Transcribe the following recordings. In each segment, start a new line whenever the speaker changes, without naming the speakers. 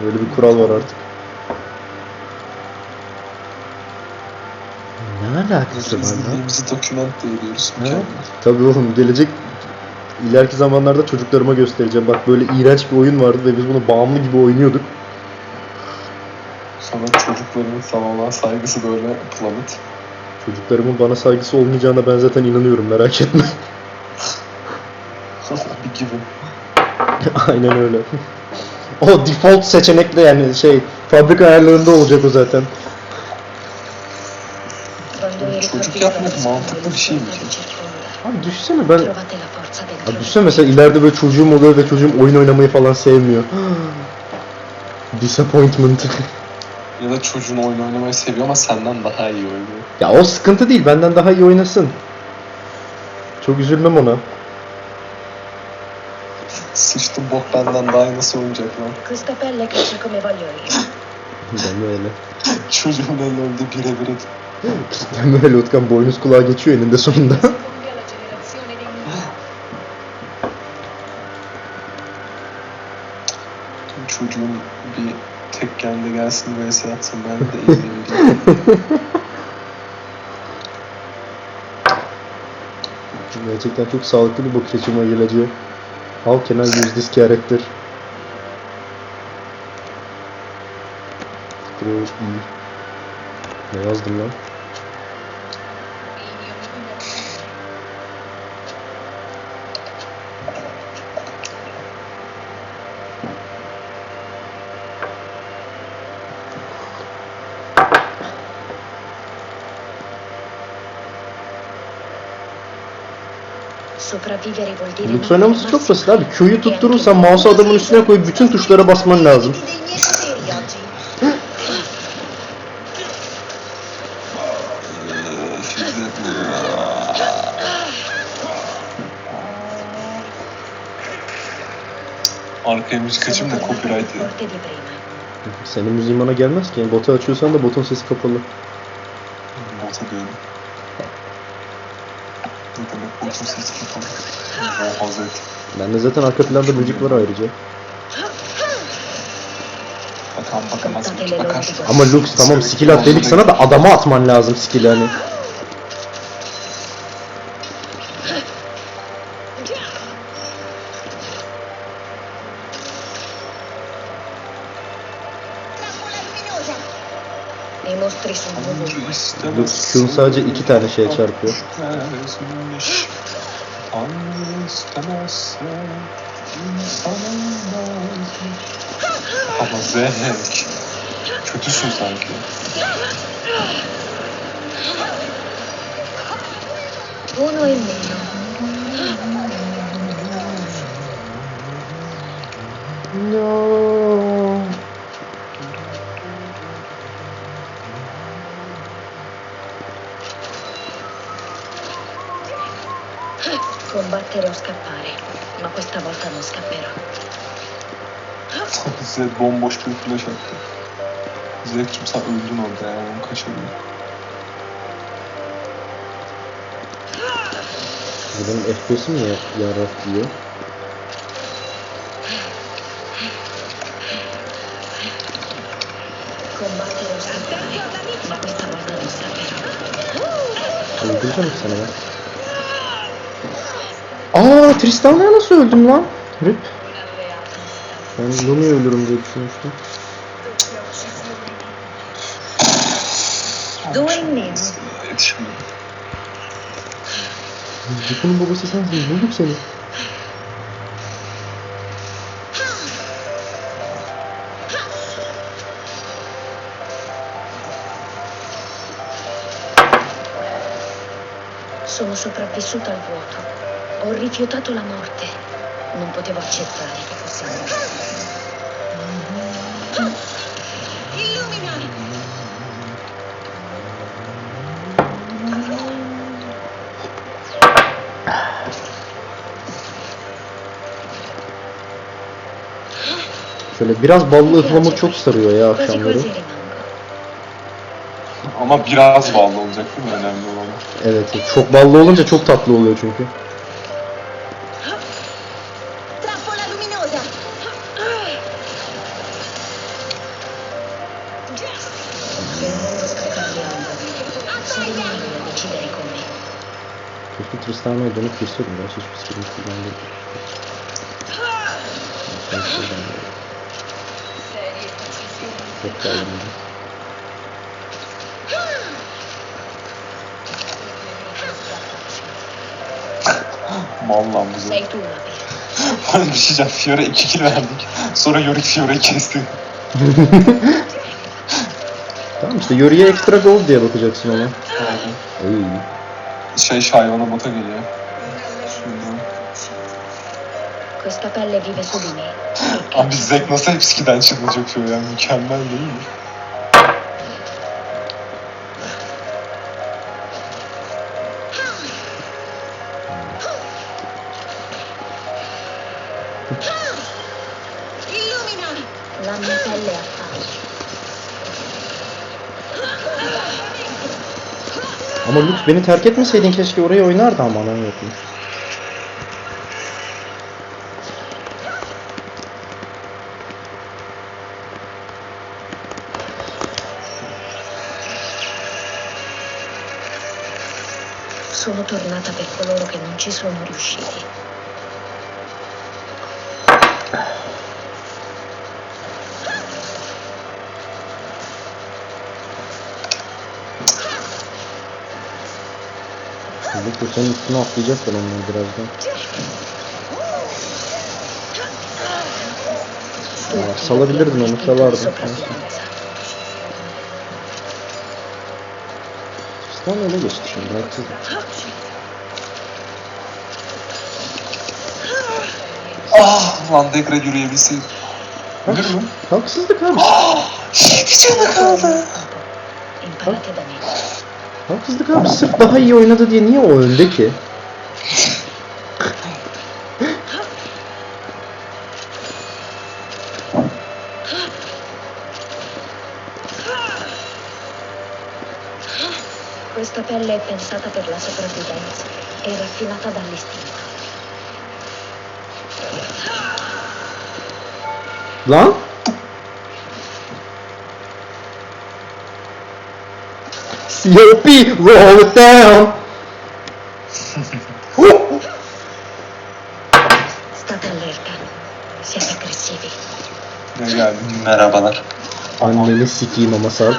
Öyle bir kural var artık. Ne alakası var lan?
İzlediğimizi dokümente ediyoruz. Mükemmel.
Tabii oğlum gelecek ileriki zamanlarda çocuklarıma göstereceğim. Bak böyle iğrenç bir oyun vardı ve biz bunu bağımlı gibi oynuyorduk.
Sonra çocukların sana olan saygısı böyle plummet.
Çocuklarımın bana saygısı olmayacağına ben zaten inanıyorum merak etme.
bir gibi.
Aynen öyle. O default seçenekle yani şey fabrika ayarlarında olacak o zaten.
Çocuk yapmak mantıklı bir şey mi.
Abi düşünsene ben. Abi düşünsene mesela ileride böyle çocuğum oluyor ve çocuğum oyun oynamayı falan sevmiyor. Disappointment.
Ya da çocuğun oyun oynamayı seviyor ama senden daha iyi oynuyor.
ya o sıkıntı değil benden daha iyi oynasın. Çok üzülmem ona.
Sıçtım bok benden daha iyi nasıl oynayacak lan?
Questa pelle cresce come voglio io.
Ben öyle.
Çocuğun el öldü birebir et.
Ben böyle Utkan boynuz kulağa geçiyor eninde sonunda.
Cambia la generazione dei miei.
Çocuğun bir tek kendi gelsin vs atsın ben de iyi.
Gerçekten çok sağlıklı bir bakış açıma geleceği. How can I use this character? Scroll E. Ne yazdım lan?
Sopravvivere vuol dire
Lux
non
oynaması çok basit abi. Q'yu tutturursan mouse'u adamın üstüne koyup bütün tuşlara basman lazım.
Arkaya müzik açayım da copyright ya.
Senin müziğin bana gelmez ki. Botu açıyorsan da botun sesi kapalı.
Bota diyorum. Ne demek botun sesi kapalı? O hazret.
Bende zaten arka planda müzik var ayrıca.
Bakan bakamaz mı? Bakar.
Ama Lux tamam skill at dedik sana da adama atman lazım skill hani. Lux Q'un sadece iki tane şeye çarpıyor.
Tanrı istemezse insan olmazmış. Ama zevk. Kötüsün sanki.
İn meno.
No.
Combattere o scappare. Ma questa volta non scapperò.
Zed bomboş bir flash attı. Zed'cim sen öldün orada ya. Onu kaçırdın.
Bu benim FPS'im ya yarak diyor.
Combattere o scappare. Ma questa volta non scapperò.
Öldüreceğim seni ben. Aa Tristana'ya nasıl öldüm lan? Rip. Ben Lumi'yi ölürüm diye düşünmüştüm. Zuko'nun babası sensin. Bulduk seni.
Sono sopravvissuta al vuoto. Ho rifiutato la morte. Non potevo accettare che fosse morta. Illumina!
Şöyle biraz ballı ıhlamur çok sarıyor ya akşamları.
Ama biraz bağlı olacak değil mi? Önemli olan.
Evet çok ballı olunca çok tatlı oluyor çünkü.
Noi a decidere come.
Keşke Tristana'ya dönüp girseydim. Gerçi hiçbir sıkıntı falan değil. Ben şuradan böyle. Çok daha iyi.
Mal lan bu
Sei tu la vera.
Hani diyeceğim. Fiora 2 kill verdik. Sonra Yorick Fiora'yı kesti.
Tamam işte Yori'ye ekstra gold diye bakacaksın ona. Oy.
Şey Shyvana bota geliyor. Şuradan.
Questa pelle vive su di me.
Abi Zack nasıl hep skiden çıkma çok şey yani mükemmel değil mi?
La mia pelle ha fame.
Ama Lux beni terk etmeseydin keşke oraya oynardı ama lan yokmuş.
Sono tornata per coloro che non ci sono riusciti.
Da senin üstüne atlayacaklar onlar birazdan. Ya, salabilirdin onu salardın. Tristan öyle geçti şimdi haksız.
Ah lan Dekret yürüyebilseydi. Ölür mü?
Haksızlık abi.
Bir canı kaldı.
Haksızlık abi sırf daha iyi oynadı diye niye o önde ki?
Questa pelle è pensata per la sopravvivenza e raffinata dall'istinto.
Lan? COP, roll it down.
Geldi?
Merhabalar.
Anneni sikeyim ama sal.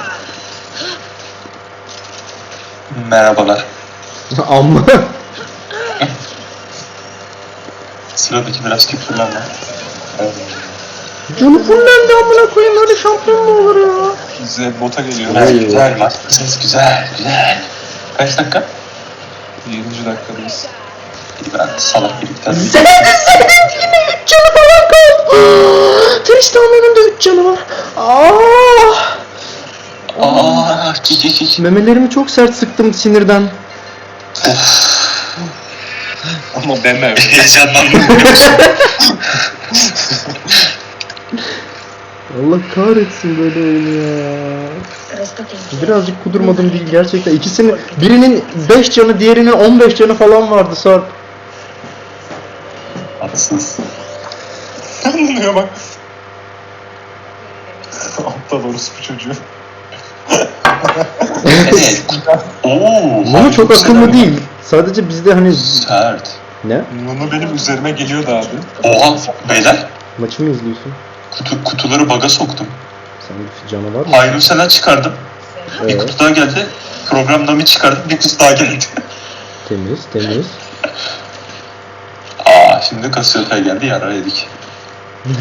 Merhabalar.
Amma.
Sıradaki biraz küfürlenme. Evet.
Canı fullendi amına koyayım öyle şampiyon mu olur ya?
Z bota geliyor.
Güzel, güzel maç. Ses güzel, güzel. Kaç dakika?
7. dakikadayız.
Ben salak birlikten.
Zed'in Zed'in yine 3 canı falan kaldı. Tristan'ın da 3 canı var. Ah!
Aaa, cici.
Memelerimi çok sert sıktım sinirden.
Ama deme.
Heyecanlandım.
Allah kahretsin böyle oyunu ya. Birazcık kudurmadım değil gerçekten. İkisinin birinin 5 canı diğerinin 15 canı falan vardı Sarp.
Haksız.
Anlıyor bak. Aptal orospu çocuğu.
Evet. Oo.
Bunu çok akıllı değil. Sadece bizde hani
Sert.
ne?
Bunu benim üzerime geliyordu abi.
Oha beyler.
Maçı mı izliyorsun?
Kutu, kutuları baga soktum.
Sen bir canavar mı?
Hayruse'den çıkardım. Bir
Ee,
kutu daha geldi. Programda mı çıkardım? Bir kutu daha geldi.
temiz temiz.
Aa şimdi Cassiopeia geldi yara yedik.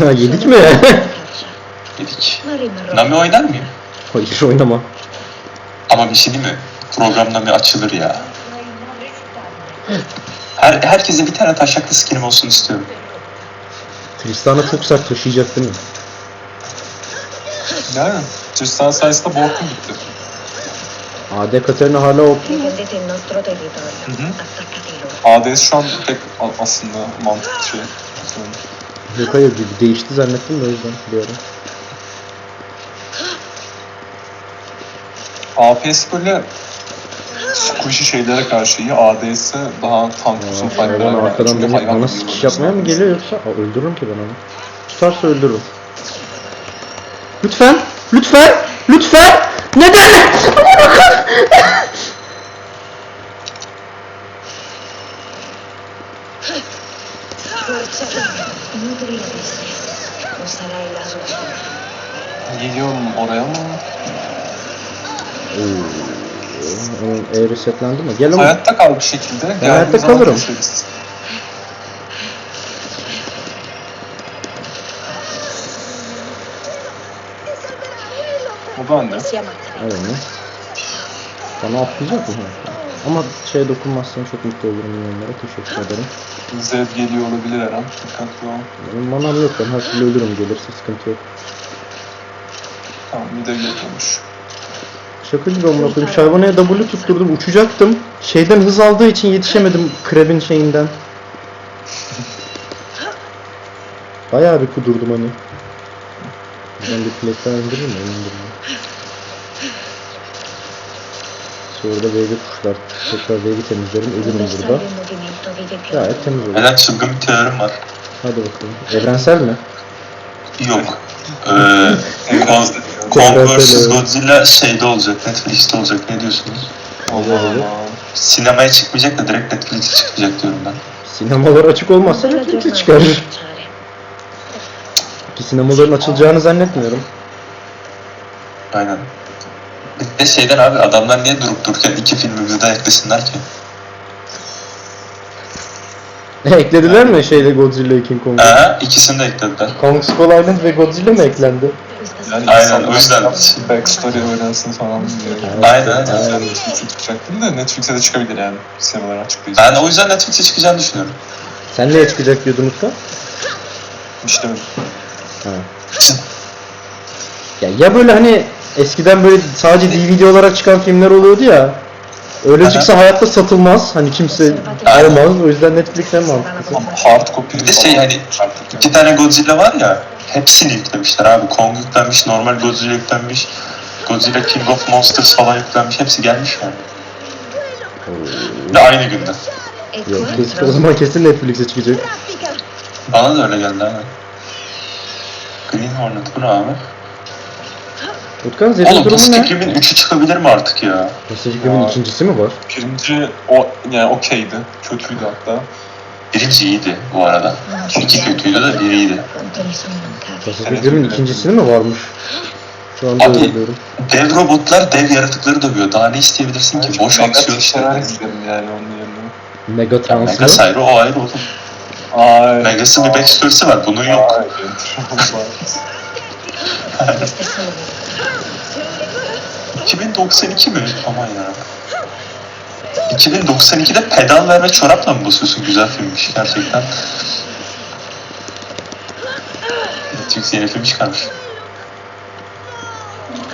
Ya yedik mi?
Yedik. Nami oynar mıyım?
Hayır oynama.
Ama bir şey değil mi? Program Nami açılır ya. Her, herkese bir tane taşaklı skinim olsun istiyorum.
Tristan'a çok sert taşıyacak değil mi?
Yani Tristan sayesinde Bork'un bitti.
AD Katarina hala o.
Hı hı. ADS şu an pek a- aslında mantıklı şey.
yok hayır bir değişti zannettim de o yüzden bir ara.
APS böyle squishy şeylere karşı iyi. ADS daha tam
tutsun
fightlara.
Hayvan arkadan
Çünkü
bana sıkış yapmaya mı geliyor yoksa? Aa, öldürürüm ki ben onu. Tutarsa öldürürüm. Lütfen! Lütfen! Lütfen! Neden?
Geliyorum oraya mı?
Oo. Onun e resetlendi mi? Gel ama.
hayatta kal bir şekilde.
hayatta
Geldiğimiz zaman
kalırım.
keseriz. O da anne.
Evet? Bana atlayacak mı? Ama şeye dokunmazsan çok mutlu olurum onlara. Teşekkür ederim.
Zed geliyor olabilir her an. Dikkatli ol.
Benim manam yok. Ben her türlü ölürüm gelirse sıkıntı yok.
Tamam bir de geliyormuş.
Şaka gibi amına koyayım. Şayvanaya W tutturdum. Uçacaktım. Şeyden hız aldığı için yetişemedim Krebin şeyinden. Bayağı bir kudurdum hani. Ben bir plakten indireyim mi? İndireyim. Sonra da wave'i kuşlar. Tekrar wave'i temizlerim. Ölürüm burada. Gayet temiz olur.
Benden çılgın bir teorim var.
Hadi bakalım. Evrensel mi?
Yok. Ee, Kong vs Godzilla şeyde olacak, Netflix'te olacak. Ne diyorsunuz?
Olur, olur.
Allah.
Sinemaya çıkmayacak da direkt Netflix'e çıkacak diyorum ben.
Sinemalar açık olmazsa Netflix'e çıkar. Ki sinemaların açılacağını zannetmiyorum.
Aynen. Bir de şeyden abi adamlar niye durup dururken iki filmi birden eklesinler ki?
Eklediler mi şeyde Godzilla King Kong'u?
Ha, ikisini de eklediler.
Kong Skull Island ve Godzilla mı eklendi?
Yani
Aynen, o yüzden.
Backstory öğrensin falan diye.
Aynen, aynen.
Yani Netflix'e çıkacak değil de Netflix'e de çıkabilir yani. Sinemalar açıklayacak.
Ben o yüzden Netflix'e çıkacağını düşünüyorum.
Sen neye çıkacak diyordun Utku?
İşte
Ha. Ya, ya böyle hani eskiden böyle sadece DVD olarak çıkan filmler oluyordu ya. Öyle
Aha.
çıksa hayatta satılmaz. Hani kimse almaz. O yüzden Netflix en mantıklısı.
ama hard copy
Bir de şey hani iki tane Godzilla var ya hepsini yüklemişler abi. Kong yüklenmiş, normal Godzilla yüklenmiş. Godzilla King of Monsters falan yüklenmiş. Hepsi gelmiş yani. De aynı günde.
Yok kesin, o zaman kesin Netflix'e çıkacak.
Bana da öyle geldi abi. Green Hornet bu ne abi?
Utkan Zed'in
Oğlum
durumu
Pacific
ne?
Rim'in 3'ü çıkabilir mi artık ya?
Pacific Rim'in ikincisi mi var?
Birinci o yani okeydi. Kötüydü hatta.
Birinci iyiydi bu arada. İki kötüydü de biri iyiydi.
Evet.
ikincisini mi varmış? Şu anda
Abi,
öyle diyorum.
Dev robotlar dev yaratıkları dövüyor. Daha ne isteyebilirsin ki? Boş aksiyon
izledim yani onun yerine.
Megatrans
Megas
mı?
ayrı o ayrı oğlum.
Ay.
Megas'ın bir backstory'si var. Bunun yok.
Ay,
Questa è solo verità.
2092 mi? Aman ya. 2092'de pedal ver ve çorapla mı basıyorsun? Güzel filmmiş gerçekten. Netflix yeni film çıkarmış.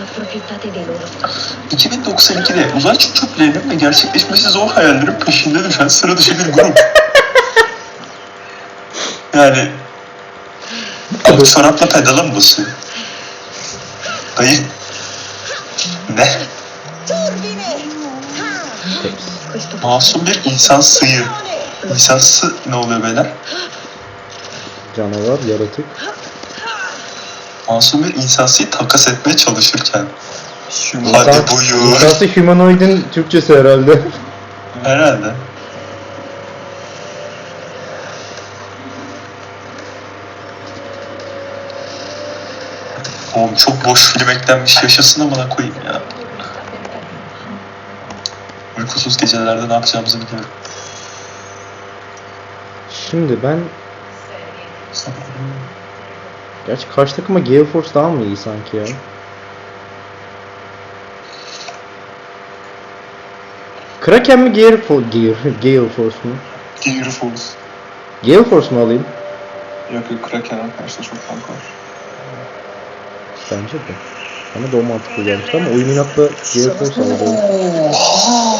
Approfittate dei loro stessi.
2092'de uzay çöplerinin ve gerçekleşmesi zor hayallerin peşinde düşen sıra dışı bir grup. yani abi çorapla pedala mı basıyor? Dayı. Ne?
Questo
Masum bir insan sıyı. İnsansı ne oluyor beyler?
Canavar, yaratık.
Masum bir insansıyı takas etmeye çalışırken. Hadi
İnsan-
buyur.
İnsansı humanoid'in Türkçesi herhalde.
Herhalde. Oğlum çok boş film eklenmiş yaşasın amına koyayım ya. Uykusuz gecelerde ne yapacağımızı biliyorum.
Şimdi ben... Gerçi karşı takıma Gale Force daha mı iyi sanki ya? Kraken mi Gale, Fo Gale, Gale Force mu?
Gear Force.
Gale Force mu alayım?
Yok yok Kraken arkadaşlar çok tank var.
Bence de. Bana da o mantıklı gelmişti ama oyun inatla Gale Force aldı.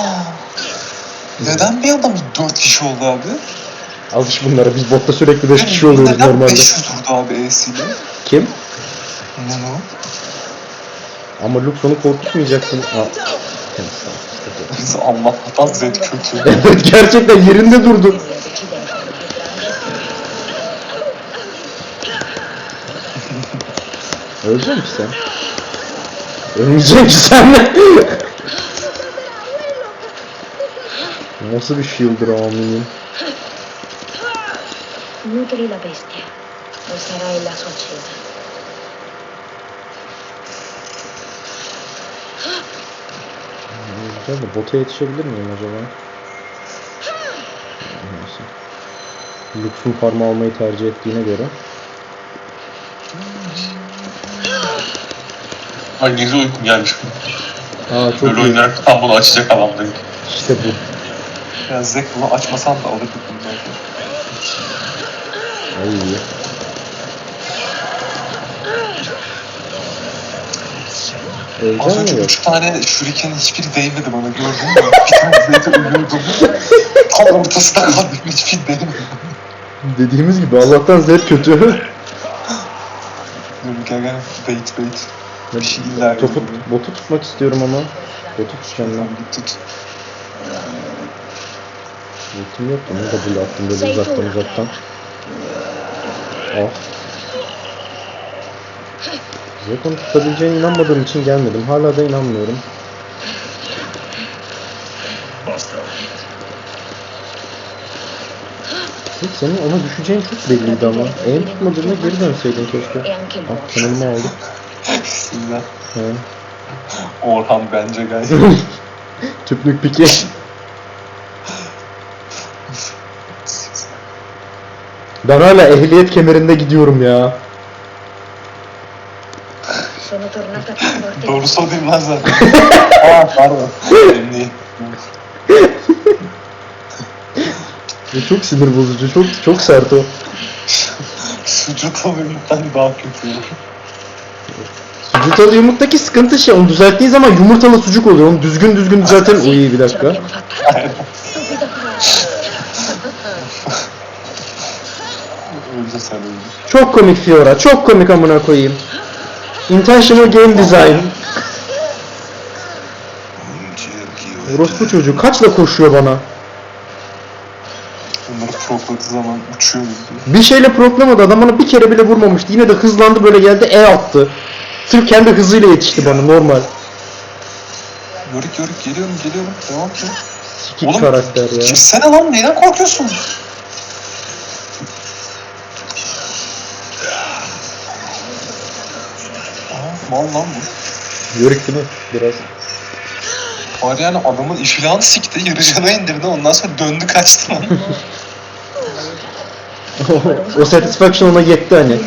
Neden bir adam 4 kişi oldu abi?
Alış bunlara biz botta sürekli 5 kişi oluyoruz
Neden
normalde.
500 vurdu abi E'siyle?
Kim?
Nano.
Ama Luke onu korkutmayacaksın. Aa.
Allah'tan Zed kötü.
Evet gerçekten yerinde durdu. Ölecek misin sen? Ölmeyecek misin sen Nasıl bir shield'dır amirim?
Nutri la bestia. Lo sarà il lasso acceso.
Güzel de bota yetişebilir miyim acaba? Neyse. Lux'un parmağı almayı tercih ettiğine göre.
Ay gizli uykum gelmiş.
Aa, çok
Böyle
iyi.
oynayarak tam bunu açacak adam değil.
İşte bu.
Ya Zek bunu açmasan da alırdık zaten.
Ay iyi.
Az önce
yok?
üç tane şuriken hiçbiri değmedi bana gördün mü? Bir tane Zek'e ölüyordum. Tam ortasında kaldım hiçbir değmedi.
Dediğimiz gibi Allah'tan Zed kötü.
Dur gel gel bait bait. Bir şey illa
Topu, botu tutmak istiyorum ama. Botu tutacağım ben.
Tut.
Ultim yok da ne double attım böyle uzaktan uzaktan. Ah. Zed onu tutabileceğine inanmadığım için gelmedim. Hala da inanmıyorum. Zed senin ona düşeceğin çok belliydi ama. Aim tutmadığında geri dönseydin keşke. Ah kanalımı aldı.
Bismillah.
He.
Orhan bence gay.
Tüplük piki. Ben hala ehliyet kemerinde gidiyorum ya.
Sono tornata più forte.
Doğru söyleyeyim lan zaten. Aa pardon. Benim değil.
Bu çok sinir bozucu, çok çok sert o.
Sucuk oyunluktan daha kötü.
Sucuktalı yumurttaki sıkıntı şey, onu düzelttiğin zaman yumurtalı sucuk oluyor. Onu düzgün düzgün düzeltelim. Uy bir dakika.
Sen öldü.
Çok komik Fiora, çok komik amına koyayım. Intentional Game Design. Orospu çocuğu kaçla koşuyor bana?
Bunları prokladığı zaman uçuyoruz diye.
Bir şeyle proklamadı adam bana bir kere bile vurmamıştı. Yine de hızlandı böyle geldi E attı. Sırf kendi hızıyla yetişti bana normal.
Yörük yörük geliyorum geliyorum. Devam ki.
Sikik
Oğlum,
karakter ya.
Girsene lan neyden korkuyorsun? Mal lan bu.
Yörük değil mi? Biraz.
Var yani adamın iflahını sikti, yarıcana indirdi ondan sonra döndü kaçtı lan.
o satisfaction ona yetti hani.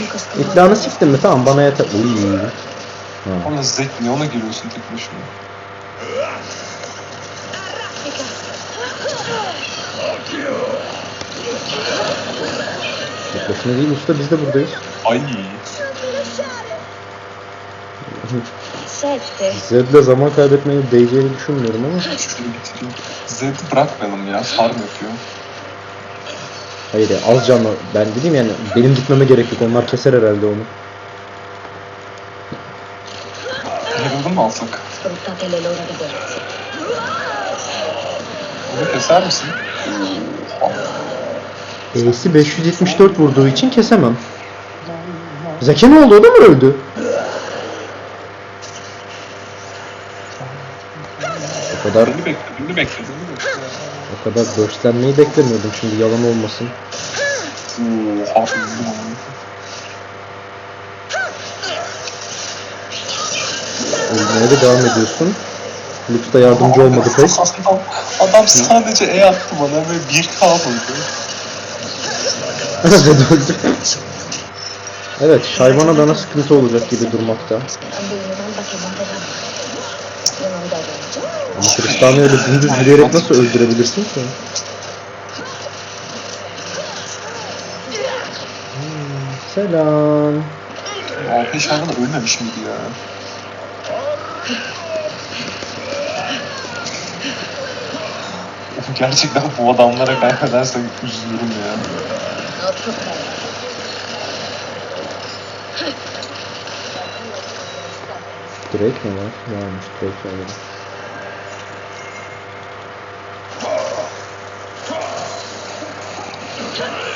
İflahını siktin mi? Tamam bana yeter. Uy.
Ama Zek niye ona giriyorsun tek başına?
Tek başına değil usta biz de buradayız.
Ay.
Sette.
Zed'le zaman kaybetmeyi değeceğini düşünmüyorum ama.
Zed'i bırakmayalım ya, farm yapıyor.
Hayır ya az canlı. Ben gideyim yani benim gitmeme gerek yok. Onlar keser herhalde onu.
Herald'ı mı alsak? Bunu keser misin?
E'si 574 vurduğu için kesemem. Zeki ne oldu? O da mı öldü? Kadar
Beni bekle, beni bekle, beni bekle.
o kadar burstlenmeyi beklemiyordum şimdi yalan olmasın. Ölmeye de devam ediyorsun. Lux da yardımcı olmadı pek.
Adam, adam sadece E attı bana ve bir K vurdu.
Zed öldü. Evet, Şayvana bana sıkıntı olacak gibi durmakta. Tristan'ı öyle dümdüz yürüyerek nasıl öldürebilirsin ki? Hmm, Selam.
AP Şarvan ölmemiş miydi ya? Gerçekten bu adamlara kaybedersek üzülürüm ya.
Drake mi var? Varmış var. burada.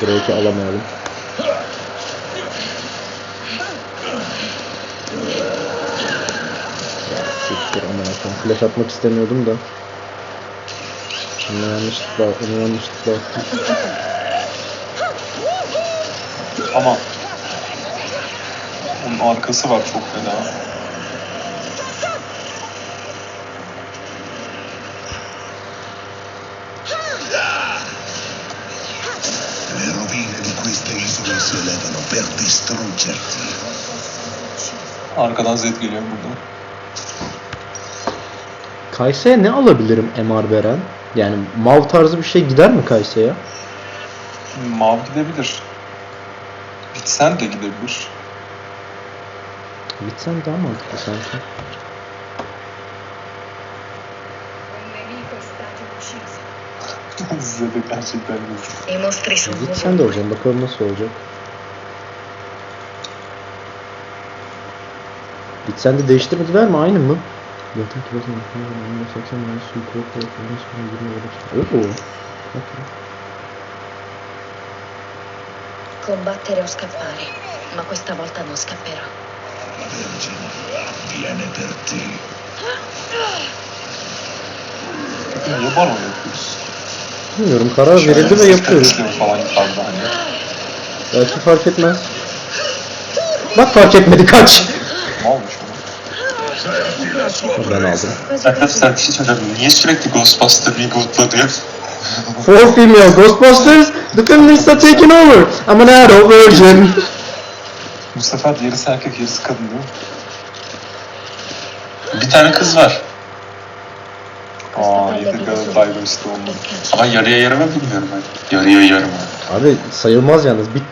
Drake'i alamayalım. Ya siktir ama ya. Flash atmak istemiyordum da. Onu yanlışlıkla, onu yanlışlıkla attım.
Ama onun arkası var çok fena.
Elevano per distruggerti.
Arkadan Zed geliyor burada.
Kaysa'ya ne alabilirim MR veren? Yani mav tarzı bir şey gider mi Kaysa'ya?
Mav gidebilir. Bitsen de gidebilir.
Gitsen daha mantıklı sanki.
Zed'e gerçekten yazık.
I mostri sono
Gitsen de hocam bakalım nasıl olacak. Gitsen de değiştirmediler mi? Aynı mı? Zaten kilosun 80 minus suyu koyup koyup ondan sonra 20 olur. Oo. Okay.
combattere o scappare, ma questa volta non scapperò.
La Vergine viene per te.
Niye baron yapıyoruz?
Bilmiyorum karar verildi ve yapıyoruz.
Falan yukarıda hani.
Belki fark etmez. Bak fark etmedi kaç.
Ne olmuş ona?
Ben aldım.
Arkadaşlar bir şey söyleyeceğim. Niye sürekli Ghostbuster rebootlanıyor?
Four female Ghostbusters, the feminists are taking over. I'm an adult virgin.
Bu sefer yarısı erkek yarısı kadın değil mi?
Bir tane kız var.
Aa Yadırga'da Diversity olmadı.
Ama yarıya yarıma bilmiyorum ben. Yarıya yarıma.
Abi sayılmaz yalnız. Bir,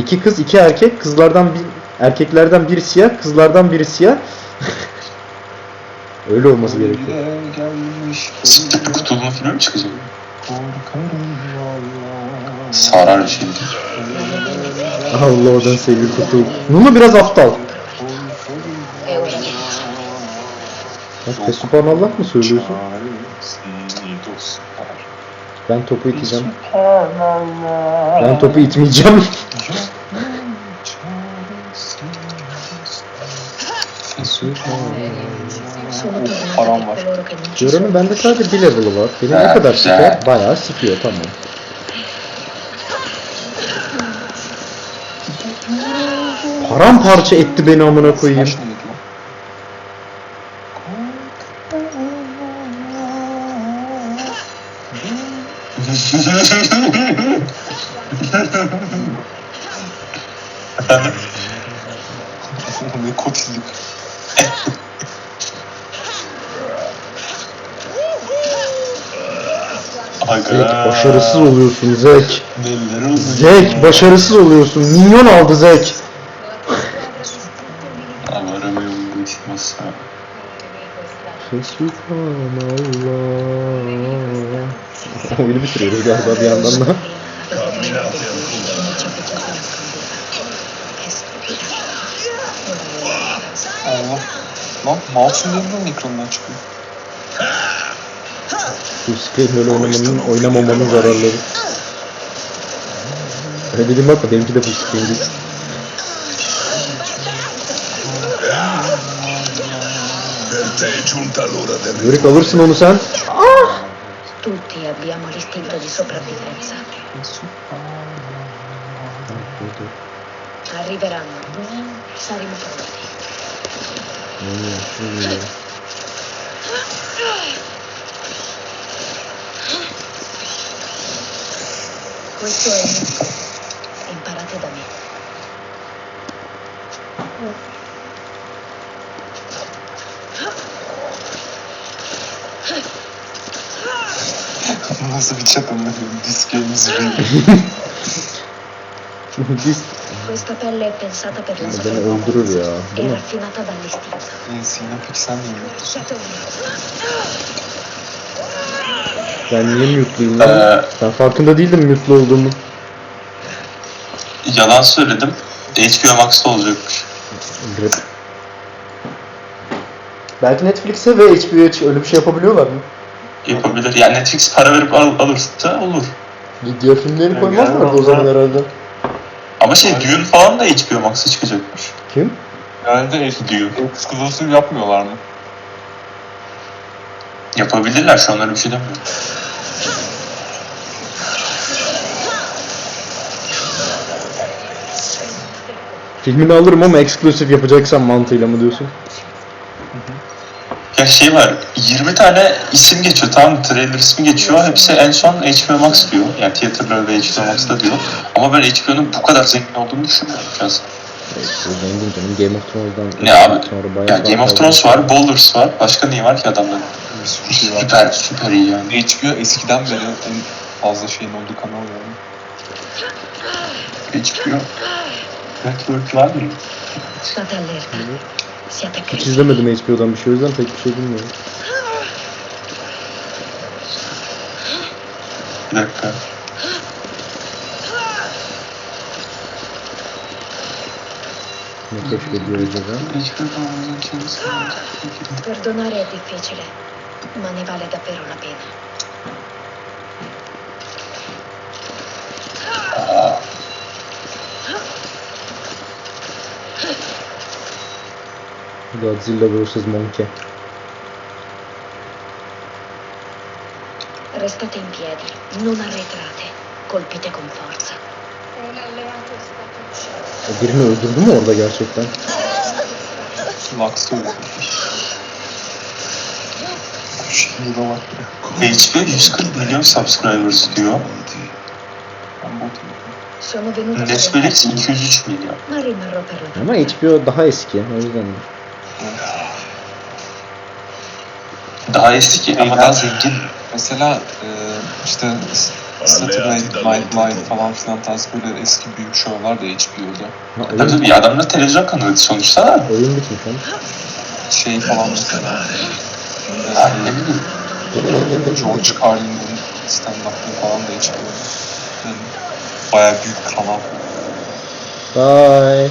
iki kız, iki erkek. Kızlardan bir, erkeklerden biri siyah, kızlardan biri siyah. Öyle olması gerekiyor.
Öyle gelmiş
Sıkıntı kutuluğun filmi mi çıkacak? Sarar bir şey.
Allah odan sevgili kutu. Nunu biraz aptal.
Eugenia.
Bak Fesubhanallah mı söylüyorsun? Ben topu iteceğim. Ben topu itmeyeceğim.
Param var.
sono.
bende sadece bir level'ı var. Benim ne kadar sikiyor? Bayağı sikiyor tamam. Paramparça etti beni amına koyayım.
Ne kotillik.
Zek başarısız oluyorsun Zek. Zek başarısız oluyorsun. Minyon aldı Zek.
Çıkmazsa.
Fesubhanallah. Oyunu bitiriyoruz galiba bir yandan da.
Allah. Lan mouse'un mı ekrandan çıkıyor?
Bu screen böyle oynamanın, oynamamanın zararları. Öyle dedim bakma benimki de full screen değil.
Per te è giunta l'ora del
Yörük alırsın onu sen.
Tutti abbiamo l'istinto di sopravvivenza. Arriveranno. Saremo pronti. Questo è il mistero. Imparate da me.
Nasıl bir chat anlamıyorum. This game is real.
Biz
Questa pelle è pensata per la
ya. Değil
È
mi?
raffinata dall'istinto.
Peki sen ne yapıyorsun?
Ben niye mute'luyum lan?
Ee,
Ben farkında değildim mute'lu olduğumu.
yalan söyledim. HBO Max'ta olacakmış.
Grip. Belki Netflix'e ve HBO'ya öyle bir şey yapabiliyorlar mı?
Yapabilir. Yani Netflix para verip al, alırsa olur.
Diğer filmlerini
Ya
koymazlar
galiba
o zaman
onlar-
herhalde.
Ama şey Dune falan da HBO Max'a çıkacakmış.
Kim?
Yani de
Dune.
eksklusif yapmıyorlar mı?
Yapabilirler şu an öyle bir şey demiyorum.
Filmini alırım ama eksklusif yapacaksan mantığıyla mı diyorsun?
Ya şey var, 20 tane isim geçiyor tamam mı? Trailer ismi geçiyor. Hepsi en son HBO Max diyor. Yani tiyatrolar ve HBO Max'ta diyor. Ama ben HBO'nun bu kadar zengin olduğunu düşünmüyorum şahsen.
Zengin canım. Game of Thrones'dan
Ne abi? Ya Game of Thrones var, Boulders var. Başka neyi var ki adamların?
Bir şey var.
Süper, süper iyi yani.
HBO eskiden beri en fazla şeyin olduğu kanal yani.
HBO. Network var mı?
Siate
Hiç
critici.
izlemedim HBO'dan bir şey o yüzden pek bir şey bilmiyorum.
Dakika.
Ne keşfediyor acaba?
Perdonare è difficile, ma ne vale davvero la pena.
Godzilla vs. Monkey.
Restate in piedi, non arretrate. Colpite con forza.
O birini öldürdü mü orada gerçekten?
Lux öldürmüş. Şimdi de var.
HBO 140 milyon subscribers diyor. Netflix 203 milyon.
ma rimarrò per la
Ama HBO daha eski o yüzden.
Daha eski ama daha zengin.
Mesela e, işte Saturday Night Live falan filan tarzı böyle eski büyük şovlar da HBO'da.
Tabii tabii adamlar televizyon kanalı sonuçta da.
oyun bitmiş oğlum.
Şey falan mesela.
Yani ne bileyim.
George Carlin'in stand-up'ı falan da HBO'da. Yani bayağı büyük kanal.
Bye.